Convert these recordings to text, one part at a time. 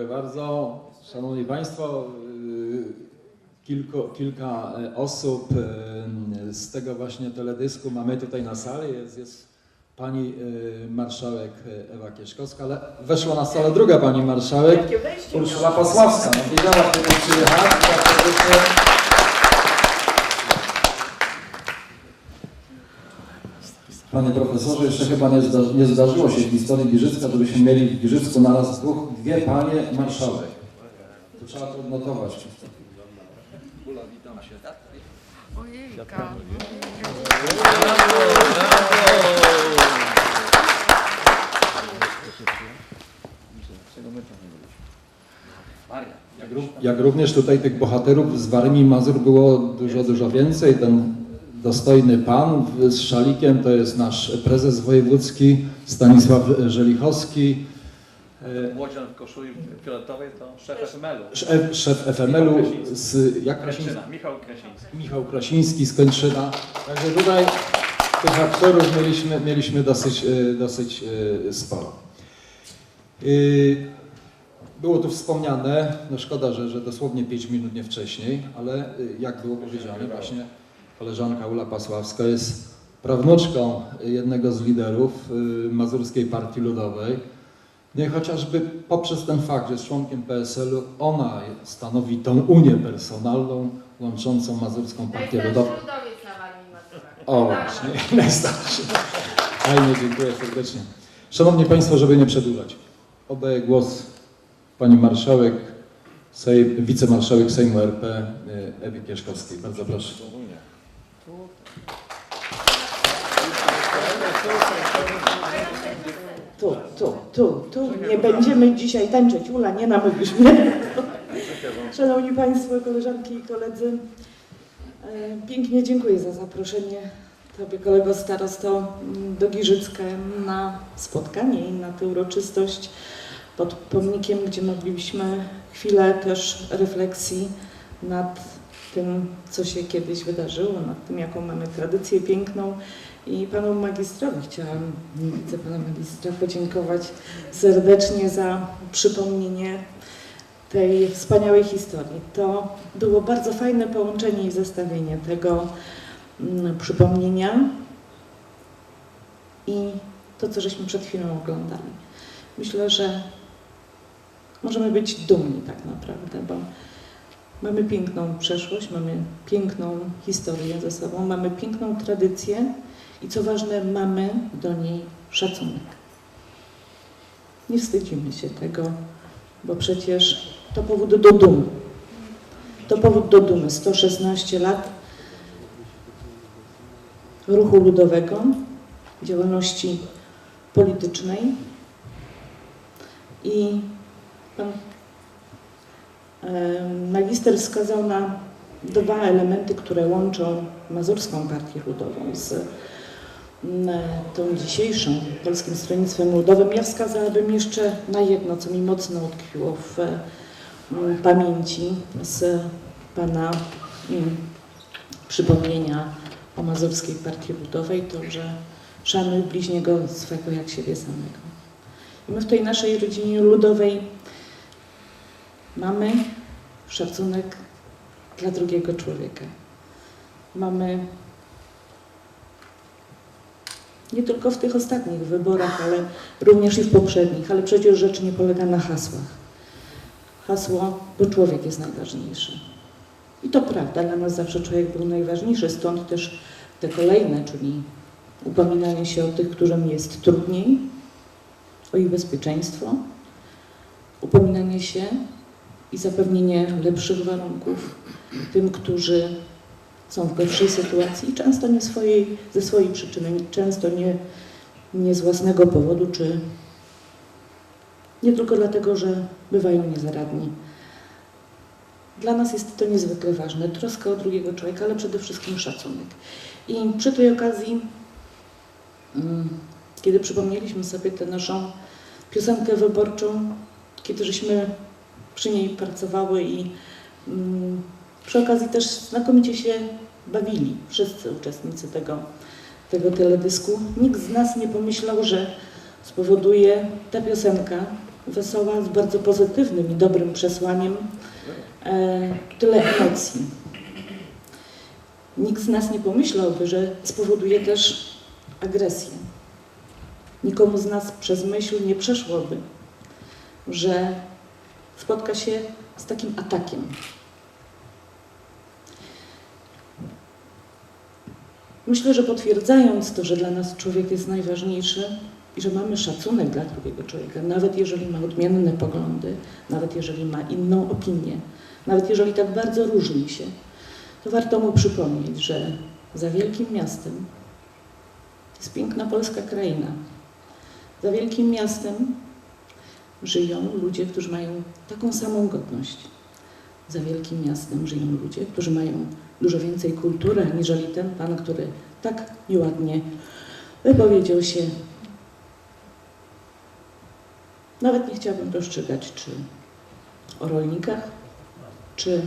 Dziękuję bardzo. Szanowni Państwo, yy, kilku, kilka e, osób e, z tego właśnie teledysku mamy tutaj na sali. Jest, jest pani marszałek Ewa Kieszkowska, ale weszła na salę druga pani marszałek, Urszula? Pasławska. No, wiedziała, kiedy przyjechać. tak serdecznie. Panie profesorze, jeszcze chyba nie, zda, nie zdarzyło się w historii Giżycka, żebyśmy mieli w Giżycku naraz dwóch, dwie panie marszałek. To trzeba to odnotować. Ojejka. Jak, jak również tutaj tych bohaterów z Warmii Mazur było dużo, dużo więcej. Ten dostojny pan z szalikiem to jest nasz prezes wojewódzki Stanisław Żelichowski, e, Młodzian w koszuli fioletowej to szef FML-u. szef, szef FML-u z jak Krasiński? Krasiński. Michał Krasiński. Michał Krasiński z Kętrzyna. Także tutaj tych aktorów mieliśmy, mieliśmy dosyć, e, dosyć e, sporo. Było tu wspomniane, no szkoda, że, że dosłownie 5 minut nie wcześniej, ale jak było powiedziane, właśnie koleżanka Ula Pasławska jest prawnuczką jednego z liderów y, Mazurskiej Partii Ludowej. No i chociażby poprzez ten fakt, że jest członkiem PSL-u, ona stanowi tą unię personalną łączącą Mazurską Partię Ludową. O właśnie, najstarszy. Fajnie, dziękuję serdecznie. Szanowni Państwo, żeby nie przedłużać, oddaję głos Pani Marszałek, Sejm, Wicemarszałek Sejmu RP y, Ewie Kieszkowskiej. Bardzo proszę. Tu, tu, tu, tu. Nie będziemy dzisiaj tańczyć. Ula, nie namówisz mnie. Szanowni Państwo, koleżanki i koledzy, e, pięknie dziękuję za zaproszenie Tobie, kolego starosto, do Giżycka na spotkanie i na tę uroczystość pod pomnikiem, gdzie mogliśmy chwilę też refleksji nad tym, co się kiedyś wydarzyło, nad tym, jaką mamy tradycję piękną. I panu magistrowi chciałam, nie widzę pana magistra, podziękować serdecznie za przypomnienie tej wspaniałej historii. To było bardzo fajne połączenie i zestawienie tego mm, przypomnienia i to, co żeśmy przed chwilą oglądali. Myślę, że możemy być dumni tak naprawdę, bo mamy piękną przeszłość, mamy piękną historię ze sobą, mamy piękną tradycję i co ważne, mamy do niej szacunek. Nie wstydzimy się tego, bo przecież to powód do dumy. To powód do dumy. 116 lat ruchu ludowego, działalności politycznej i pan magister wskazał na dwa elementy, które łączą Mazurską Partię Ludową z tą dzisiejszą Polskim Stronnictwem Ludowym. Ja wskazałabym jeszcze na jedno, co mi mocno utkwiło w mm, pamięci z Pana przypomnienia o Mazurskiej Partii Ludowej, to, że szanuj bliźniego swego jak siebie samego. I my w tej naszej rodzinie ludowej mamy szacunek dla drugiego człowieka. Mamy nie tylko w tych ostatnich wyborach, ale również i w poprzednich, ale przecież rzecz nie polega na hasłach. Hasło, bo człowiek jest najważniejszy. I to prawda, dla nas zawsze człowiek był najważniejszy, stąd też te kolejne, czyli upominanie się o tych, którym jest trudniej, o ich bezpieczeństwo, upominanie się i zapewnienie lepszych warunków tym, którzy są w gorszej sytuacji często nie swojej, ze swojej przyczyny, często nie, nie z własnego powodu, czy nie tylko dlatego, że bywają niezaradni. Dla nas jest to niezwykle ważne, troska o drugiego człowieka, ale przede wszystkim szacunek. I przy tej okazji, mm, kiedy przypomnieliśmy sobie tę naszą piosenkę wyborczą, kiedy żeśmy przy niej pracowały i mm, przy okazji też znakomicie się bawili, wszyscy uczestnicy tego, tego teledysku. Nikt z nas nie pomyślał, że spowoduje ta piosenka wesoła, z bardzo pozytywnym i dobrym przesłaniem, e, tyle emocji. Nikt z nas nie pomyślałby, że spowoduje też agresję. Nikomu z nas przez myśl nie przeszłoby, że spotka się z takim atakiem. Myślę, że potwierdzając to, że dla nas człowiek jest najważniejszy i że mamy szacunek dla drugiego człowieka, nawet jeżeli ma odmienne poglądy, nawet jeżeli ma inną opinię, nawet jeżeli tak bardzo różni się, to warto mu przypomnieć, że za wielkim miastem jest piękna polska kraina. Za wielkim miastem żyją ludzie, którzy mają taką samą godność. Za wielkim miastem żyją ludzie, którzy mają dużo więcej kultury, aniżeli ten pan, który tak nieładnie wypowiedział się. Nawet nie chciałabym rozstrzygać, czy o rolnikach, czy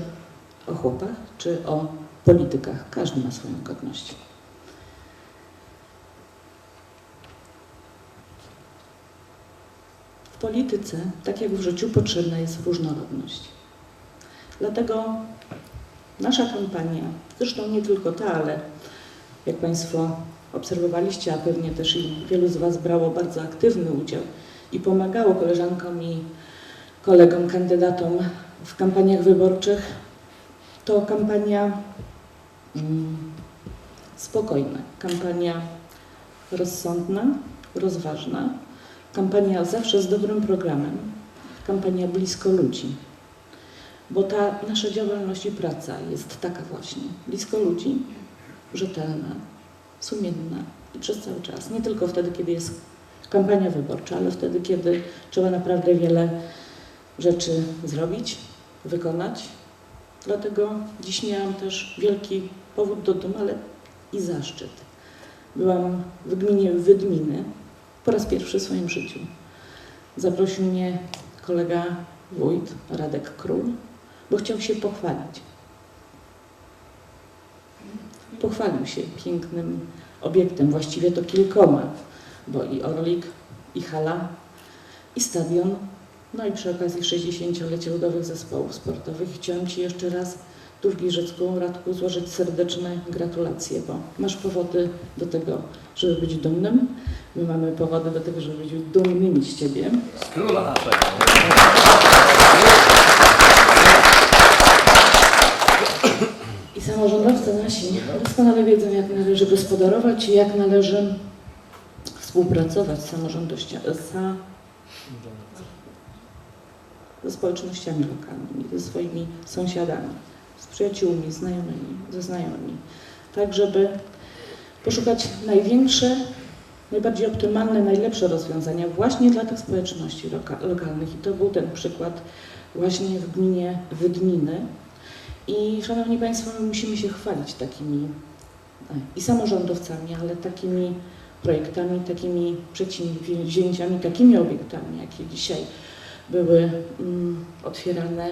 o chłopach, czy o politykach. Każdy ma swoją godność. W polityce, tak jak w życiu, potrzebna jest różnorodność. Dlatego nasza kampania, zresztą nie tylko ta, ale jak Państwo obserwowaliście, a pewnie też i wielu z Was brało bardzo aktywny udział i pomagało koleżankom i kolegom, kandydatom w kampaniach wyborczych, to kampania mm, spokojna, kampania rozsądna, rozważna, kampania zawsze z dobrym programem, kampania blisko ludzi. Bo ta nasza działalność i praca jest taka właśnie, blisko ludzi, rzetelna, sumienna i przez cały czas. Nie tylko wtedy, kiedy jest kampania wyborcza, ale wtedy, kiedy trzeba naprawdę wiele rzeczy zrobić, wykonać. Dlatego dziś miałam też wielki powód do dumy, ale i zaszczyt. Byłam w gminie Wydminy po raz pierwszy w swoim życiu. Zaprosił mnie kolega wójt Radek Król, bo chciał się pochwalić. Pochwalił się pięknym obiektem, właściwie to kilkoma, bo i Orlik, i hala, i stadion, no i przy okazji 60-lecia Ludowych Zespołów Sportowych chciałam Ci jeszcze raz tu w Giżycku, Radku, złożyć serdeczne gratulacje, bo masz powody do tego, żeby być dumnym. My mamy powody do tego, żeby być dumnymi z Ciebie. Z króla naszego. I samorządowcy nasi doskonale wiedzą, jak należy gospodarować i jak należy współpracować z ze społecznościami lokalnymi, ze swoimi sąsiadami, z przyjaciółmi, znajomymi, ze znajomymi, tak żeby poszukać największe, najbardziej optymalne, najlepsze rozwiązania właśnie dla tych społeczności loka lokalnych. I to był ten przykład właśnie w gminie Wydminy. I Szanowni Państwo, my musimy się chwalić takimi e, i samorządowcami, ale takimi projektami, takimi przedsięwzięciami, takimi obiektami, jakie dzisiaj były mm, otwierane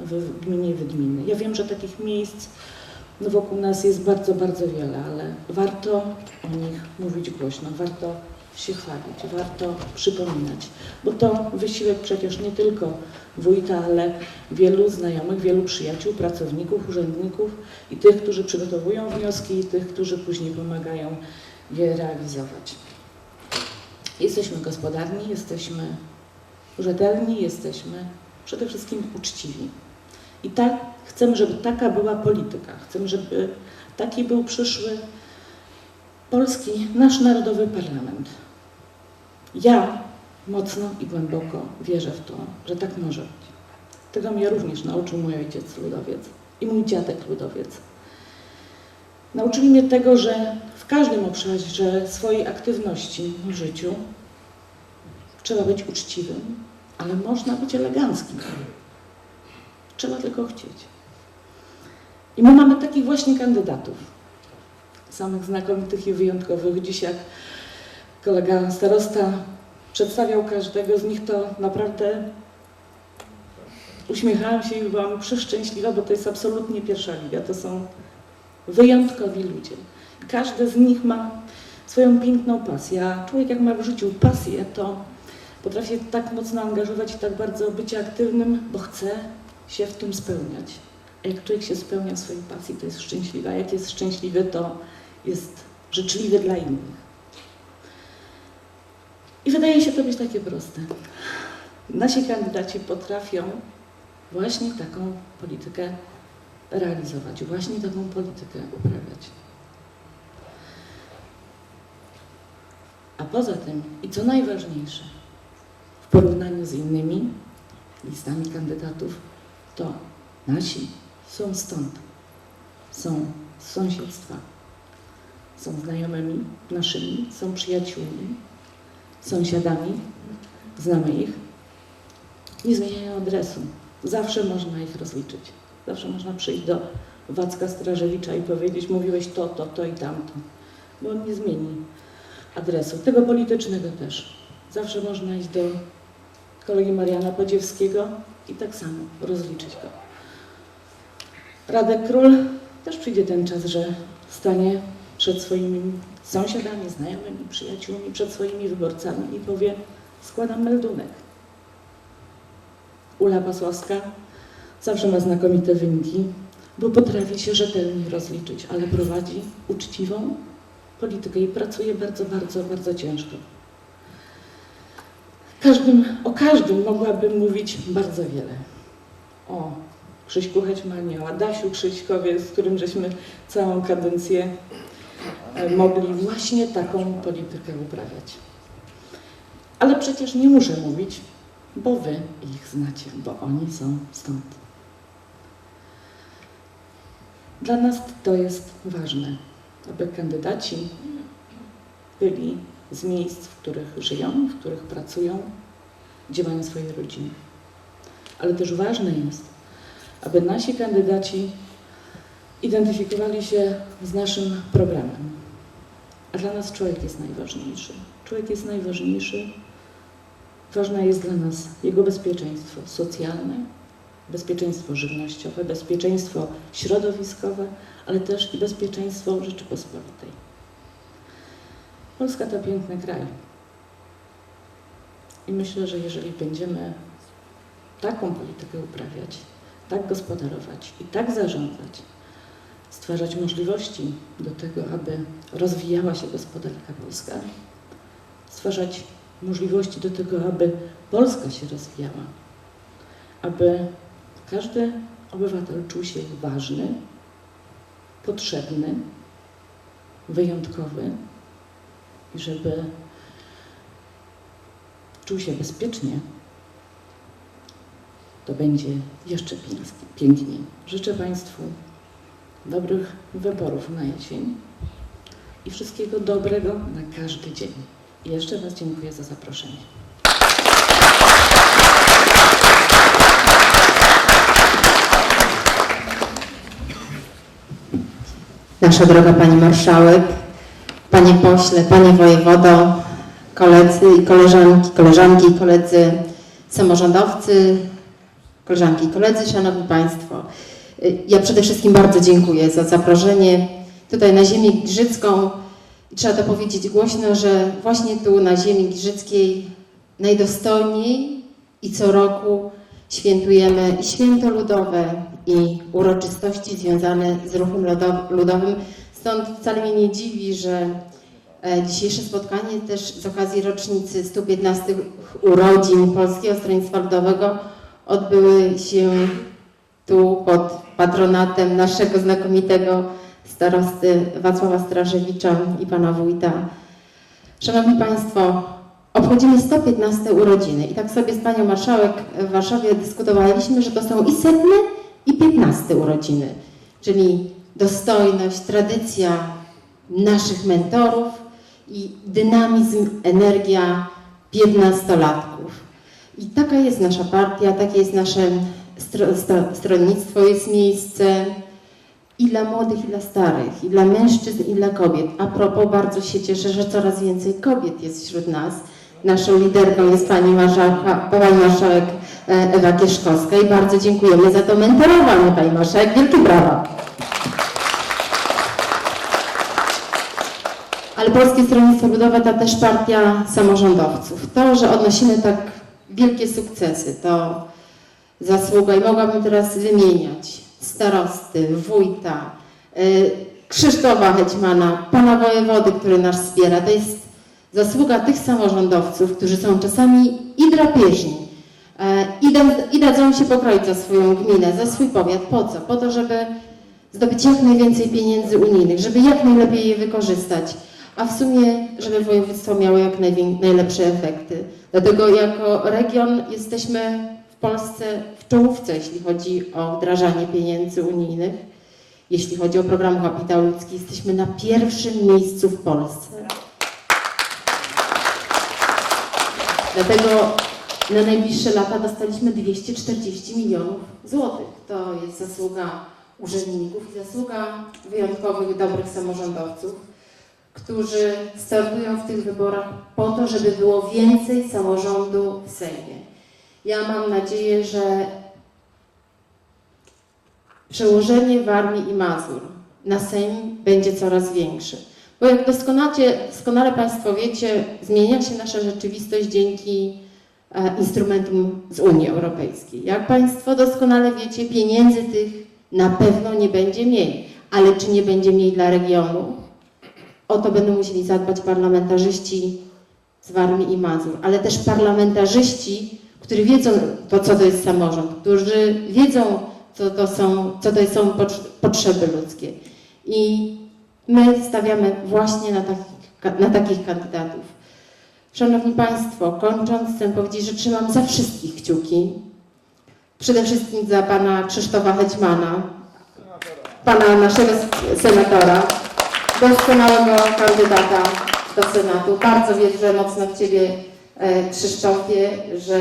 w gminie Wydminy. Ja wiem, że takich miejsc wokół nas jest bardzo, bardzo wiele, ale warto o nich mówić głośno, warto się chwalić, warto przypominać, bo to wysiłek przecież nie tylko wójta, ale wielu znajomych, wielu przyjaciół, pracowników, urzędników i tych, którzy przygotowują wnioski i tych, którzy później pomagają je realizować. Jesteśmy gospodarni, jesteśmy rzetelni, jesteśmy przede wszystkim uczciwi. I tak chcemy, żeby taka była polityka. Chcemy, żeby taki był przyszły polski, nasz narodowy parlament. Ja mocno i głęboko wierzę w to, że tak może być. Tego mnie również nauczył mój ojciec ludowiec i mój dziadek ludowiec. Nauczyli mnie tego, że w każdym obszarze swojej aktywności w życiu trzeba być uczciwym, ale można być eleganckim. Trzeba tylko chcieć. I my mamy takich właśnie kandydatów, samych znakomitych i wyjątkowych. Dziś jak kolega starosta przedstawiał każdego z nich, to naprawdę uśmiechałam się i byłam przeszczęśliwa, bo to jest absolutnie pierwsza liga. To są wyjątkowi ludzie. Każdy z nich ma swoją piękną pasję, a człowiek jak ma w życiu pasję, to Potrafię tak mocno angażować i tak bardzo być aktywnym, bo chcę się w tym spełniać. A jak człowiek się spełnia w swojej pasji, to jest szczęśliwy. A jak jest szczęśliwy, to jest życzliwy dla innych. I wydaje się to być takie proste. Nasi kandydaci potrafią właśnie taką politykę realizować, właśnie taką politykę uprawiać. A poza tym, i co najważniejsze, w porównaniu z innymi listami kandydatów, to nasi są stąd, są z sąsiedztwa, są znajomymi naszymi, są przyjaciółmi, sąsiadami, znamy ich, nie zmieniają adresu. Zawsze można ich rozliczyć. Zawsze można przyjść do Wacka Strażewicza i powiedzieć, mówiłeś to, to, to i tamto. Bo on nie zmieni adresu. Tego politycznego też. Zawsze można iść do kolegi Mariana Podziewskiego i tak samo rozliczyć go. Radek Król też przyjdzie ten czas, że stanie przed swoimi sąsiadami, znajomymi, przyjaciółmi, przed swoimi wyborcami i powie składam meldunek. Ula Pasławska zawsze ma znakomite wyniki, bo potrafi się rzetelnie rozliczyć, ale prowadzi uczciwą politykę i pracuje bardzo, bardzo, bardzo ciężko. Każdym, o każdym mogłabym mówić bardzo wiele. O Krzyśku Hećmanie, o Adasiu Krzyśkowie, z którym żeśmy całą kadencję mogli właśnie taką politykę uprawiać. Ale przecież nie muszę mówić, bo wy ich znacie, bo oni są stąd. Dla nas to jest ważne, aby kandydaci byli z miejsc, w których żyją, w których pracują, gdzie mają swoje rodziny. Ale też ważne jest, aby nasi kandydaci identyfikowali się z naszym programem. A dla nas człowiek jest najważniejszy. Człowiek jest najważniejszy. Ważne jest dla nas jego bezpieczeństwo socjalne, bezpieczeństwo żywnościowe, bezpieczeństwo środowiskowe, ale też i bezpieczeństwo Rzeczypospolitej. Polska to piękny kraj. I myślę, że jeżeli będziemy taką politykę uprawiać, tak gospodarować i tak zarządzać, stwarzać możliwości do tego, aby rozwijała się gospodarka polska, stwarzać możliwości do tego, aby Polska się rozwijała, aby każdy obywatel czuł się ważny, potrzebny, wyjątkowy i żeby czuł się bezpiecznie, to będzie jeszcze pięknie- piękniej. Życzę Państwu dobrych wyborów na jesień i wszystkiego dobrego na każdy dzień. I jeszcze raz dziękuję za zaproszenie. Nasza droga Pani Marszałek, Panie Pośle, Panie Wojewodo, koledzy i koleżanki, koleżanki i koledzy samorządowcy, koleżanki i koledzy, Szanowni Państwo. Ja przede wszystkim bardzo dziękuję za zaproszenie tutaj na ziemię giżycką. Trzeba to powiedzieć głośno, że właśnie tu na ziemi giżyckiej najdostojniej i co roku świętujemy święto ludowe i uroczystości związane z ruchem ludo- ludowym. Stąd wcale mnie nie dziwi, że e, dzisiejsze spotkanie też z okazji rocznicy 115 urodzin Polskiego Stronnictwa Ludowego odbyły się tu pod patronatem naszego znakomitego starosty Wacława Strażewicza i pana wójta. Szanowni Państwo, obchodzimy 115 urodziny i tak sobie z panią marszałek w Warszawie dyskutowaliśmy, że to są i setne i 15 urodziny, czyli dostojność, tradycja naszych mentorów i dynamizm, energia 15-latków. I taka jest nasza partia, takie jest nasze stro, stro, stronnictwo, jest miejsce i dla młodych, i dla starych, i dla mężczyzn, i dla kobiet. A propos, bardzo się cieszę, że coraz więcej kobiet jest wśród nas. Naszą liderką jest pani marszałka, pani marszałek e, Ewa Kieszkowska i bardzo dziękujemy za to mentorowanie, pani marszałek. Wielkie brawa. ale Polskie Stronnictwo Ludowe to też partia samorządowców. To, że odnosimy tak wielkie sukcesy, to zasługa i mogłabym teraz wymieniać starosty, wójta, y, Krzysztofa Hetmana, pana wojewody, który nas wspiera. To jest zasługa tych samorządowców, którzy są czasami i drapieżni, e, i, da, i dadzą się pokroić za swoją gminę, za swój powiat. Po co? Po to, żeby zdobyć jak najwięcej pieniędzy unijnych, żeby jak najlepiej je wykorzystać, a w sumie, żeby województwo miało jak najlepsze efekty. Dlatego jako region jesteśmy Polsce w czołówce, jeśli chodzi o wdrażanie pieniędzy unijnych. Jeśli chodzi o program Kapitał Ludzki, jesteśmy na pierwszym miejscu w Polsce. Dlatego na najbliższe lata dostaliśmy 240 milionów złotych. To jest zasługa urzędników i zasługa wyjątkowych, dobrych samorządowców, którzy startują w tych wyborach po to, żeby było więcej samorządu w Sejmie. Ja mam nadzieję, że przełożenie Warmii i Mazur na Sejm będzie coraz większe. Bo jak doskonale, Państwo wiecie, zmienia się nasza rzeczywistość dzięki e, instrumentum z Unii Europejskiej. Jak Państwo doskonale wiecie, pieniędzy tych na pewno nie będzie mniej, ale czy nie będzie mniej dla regionu? O to będą musieli zadbać parlamentarzyści z Warmii i Mazur, ale też parlamentarzyści, którzy wiedzą to, co to jest samorząd, którzy wiedzą, co to są, co to są potrz- potrzeby ludzkie. I my stawiamy właśnie na takich, na takich kandydatów. Szanowni Państwo, kończąc chcę powiedzieć, że trzymam za wszystkich kciuki. Przede wszystkim za pana Krzysztofa Hetmana, pana naszego senatora, doskonałego kandydata do Senatu. Bardzo wierzę mocno w Ciebie, Krzysztofie, że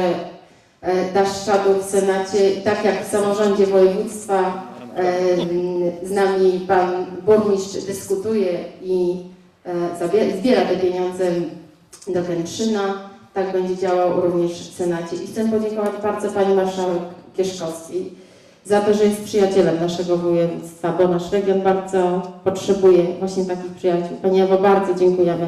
e, dasz czadu w Senacie tak jak w samorządzie województwa e, z nami Pan Burmistrz dyskutuje i e, zbiera te pieniądze do Kętrzyna, tak będzie działał również w Senacie. I chcę podziękować bardzo Pani Marszałek Kieszkowskiej za to, że jest przyjacielem naszego województwa, bo nasz region bardzo potrzebuje właśnie takich przyjaciół. Pani Ewo, bardzo dziękujemy.